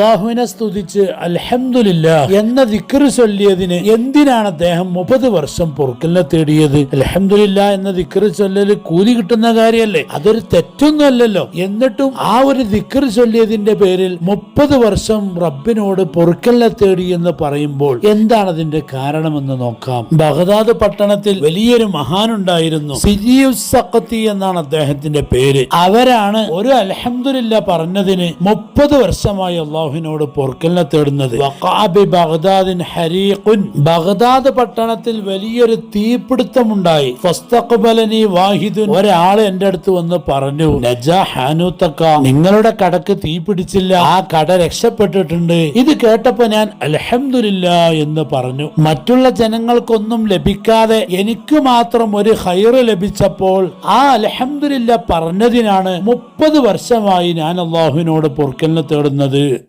അള്ളാഹുവിനെ സ്തുതിച്ച് അലഹമില്ല എന്ന ദിക്കറ് ചൊല്ലിയതിന് എന്തിനാണ് അദ്ദേഹം മുപ്പത് വർഷം പൊറുക്കലിനെ തേടിയത്? അലഹമില്ല എന്ന ദിക്കറ് ചൊല്ലല് കൂലി കിട്ടുന്ന കാര്യമല്ലേ? അതൊരു തെറ്റൊന്നും അല്ലല്ലോ എന്നിട്ടും ആ ഒരു ദിക്കറ് ചൊല്ലിയതിന്റെ പേരിൽ മുപ്പത് വർഷം റബ്ബിനോട് പൊറുക്കലിനെ തേടി എന്ന് പറയുമ്പോൾ എന്താണ് അതിന്റെ കാരണമെന്ന് നോക്കാം. ബഗ്ദാദ് പട്ടണത്തിൽ വലിയൊരു മഹാനുണ്ടായിരുന്നു. സിജിയുസഖത്തി സഖത്തി എന്നാണ് അദ്ദേഹത്തിന്റെ പേര്. അവരാണ് ഒരു അലഹമില്ല പറഞ്ഞതിന് മുപ്പത് വർഷമായി അള്ളാഹുവിനോട് പൊറുക്കലിനെ തേടുന്നത്. ബഗ്ദാദിൻ ഹരീഖുൻ. ബഗ്ദാദ് പട്ടണത്തിൽ വലിയൊരു തീപിടുത്തമുണ്ടായി. ഫസ്തഖ്ബലനി വാഹിദുൻ. ഒരാൾ എന്റെ അടുത്ത് വന്ന് പറഞ്ഞു നജാ നിങ്ങളുടെ കടക്ക് തീ പിടിച്ചില്ല ആ കട രക്ഷപ്പെട്ടിട്ടുണ്ട്. ഇത് കേട്ടപ്പോ ഞാൻ അൽഹംദുലില്ല എന്ന് പറഞ്ഞു. മറ്റുള്ള ജനങ്ങൾക്കൊന്നും ലഭിക്കാതെ എനിക്ക് മാത്രം ഒരു ഹൈറ് ലഭിച്ചപ്പോൾ ആ അൽഹംദുലില്ല പറഞ്ഞതിനാണ് മുപ്പത് വർഷമായി ഞാൻ അള്ളാഹുവിനോട് പൊറുക്കലിനെ തേടുന്നത്.